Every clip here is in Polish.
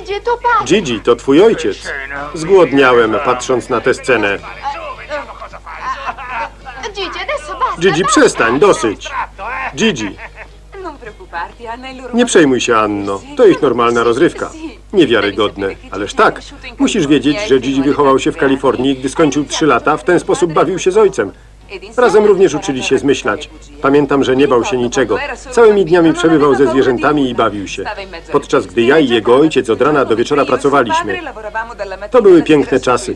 Gigi, to pan! Gigi, to twój ojciec. Zgłodniałem, patrząc na tę scenę. Gigi, adesso basta! Gigi, przestań, dosyć. Gigi, nie przejmuj się, Anno. To ich normalna rozrywka. Niewiarygodne. Ależ tak, musisz wiedzieć, że Gigi wychował się w Kalifornii gdy skończył 3 lata, w ten sposób bawił się z ojcem. Razem również uczyli się zmyślać. Pamiętam, że nie bał się niczego. Całymi dniami przebywał ze zwierzętami i bawił się. Podczas gdy ja i jego ojciec od rana do wieczora pracowaliśmy. To były piękne czasy.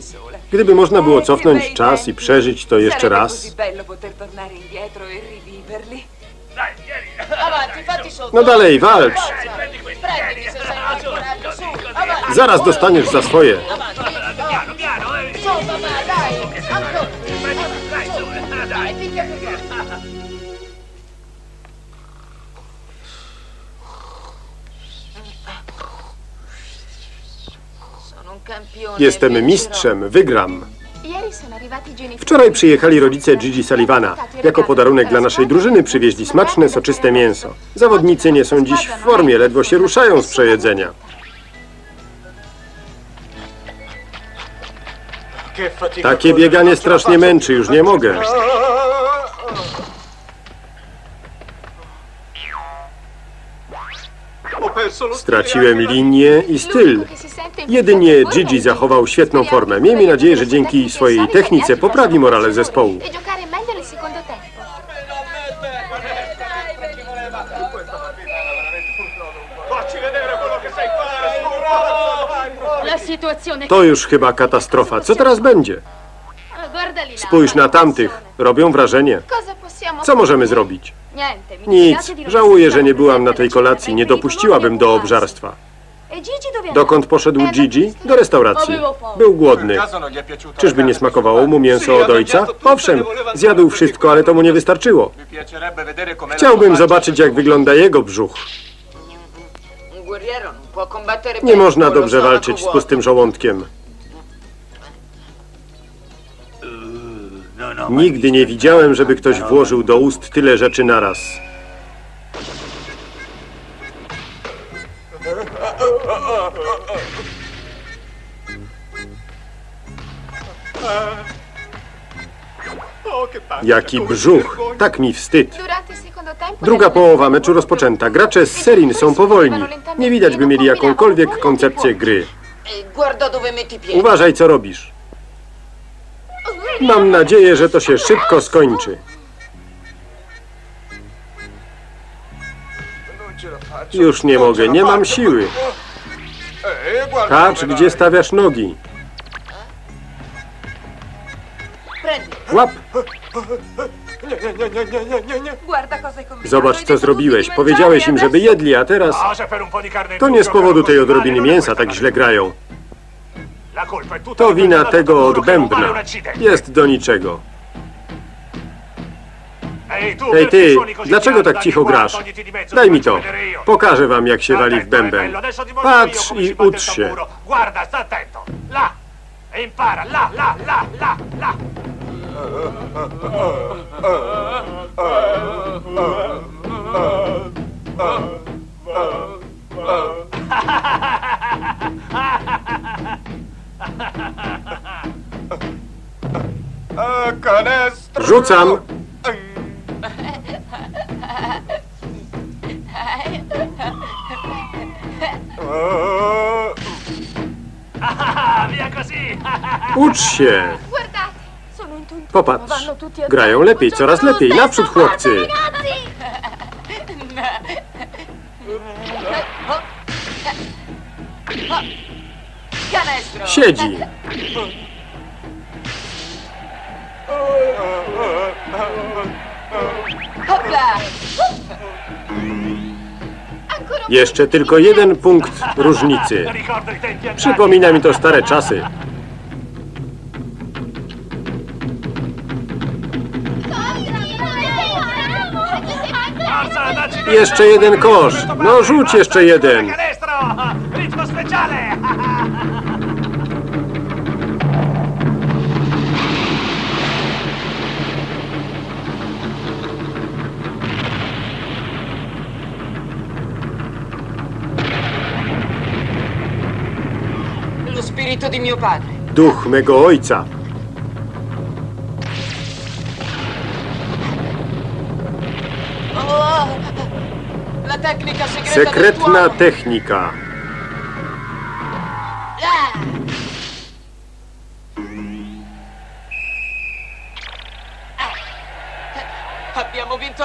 Gdyby można było cofnąć czas i przeżyć to jeszcze raz. No dalej, walcz! Zaraz dostaniesz za swoje. Jestem mistrzem, wygram. Wczoraj przyjechali rodzice Gigi Sullivana. Jako podarunek dla naszej drużyny przywieźli smaczne, soczyste mięso. Zawodnicy nie są dziś w formie, ledwo się ruszają z przejedzenia. Takie bieganie strasznie męczy, już nie mogę. Straciłem linię i styl. Jedynie Gigi zachował świetną formę. Miejmy nadzieję, że dzięki swojej technice poprawi morale zespołu. To już chyba katastrofa. Co teraz będzie? Spójrz na tamtych. Robią wrażenie. Co możemy zrobić? Nic. Żałuję, że nie byłam na tej kolacji. Nie dopuściłabym do obżarstwa. E Dokąd poszedł Gigi? Do restauracji. Był głodny. Czyżby nie smakowało mu mięso od ojca? Owszem, zjadł wszystko, ale to mu nie wystarczyło. Chciałbym zobaczyć, jak wygląda jego brzuch. Nie można dobrze walczyć z pustym żołądkiem. Nigdy nie widziałem, żeby ktoś włożył do ust tyle rzeczy naraz. Jaki brzuch! Tak mi wstyd. Druga połowa meczu rozpoczęta. Gracze z Serin są powolni. Nie widać, by mieli jakąkolwiek koncepcję gry. Uważaj, co robisz. Mam nadzieję, że to się szybko skończy. Już nie mogę, nie mam siły. Kacz, gdzie stawiasz nogi? Łap! Zobacz, co zrobiłeś. Powiedziałeś im, żeby jedli, a teraz... To nie z powodu tej odrobiny mięsa tak źle grają. To wina tego od bębna. Jest do niczego. Ej ty, dlaczego tak cicho grasz? Daj mi to. Pokażę wam, jak się wali w bęben. Patrz i ucz się. Là. Rzucam. Ucz się. Popatrz. Grają lepiej, coraz lepiej. Naprzód, chłopcy. Siedzi. Jeszcze tylko jeden punkt różnicy. Przypomina mi to stare czasy. Jeszcze jeden kosz. No rzuć jeszcze jeden. spirito di mio padre. Duch mego ojca. Sekretna technika.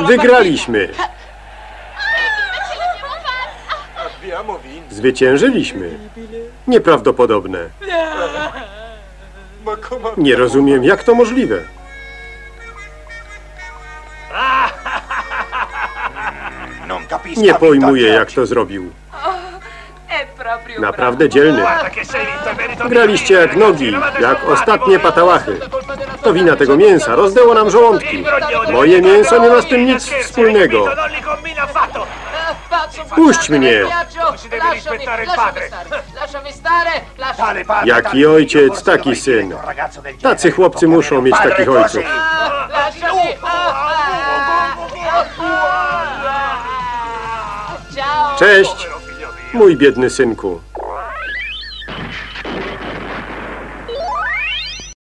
Wygraliśmy. Zwyciężyliśmy. Nieprawdopodobne. Nie rozumiem, jak to możliwe. Nie pojmuję, jak to zrobił. Proprio Naprawdę dzielny. Graliście jak nogi, jak ostatnie patałachy. To wina tego mięsa rozdęło nam żołądki. Moje mięso nie ma z tym nic wspólnego. Puść mnie. Jaki ojciec, taki syn. Tacy chłopcy muszą mieć takich ojców. Ah. Ah, ah. Cześć, mój biedny synku.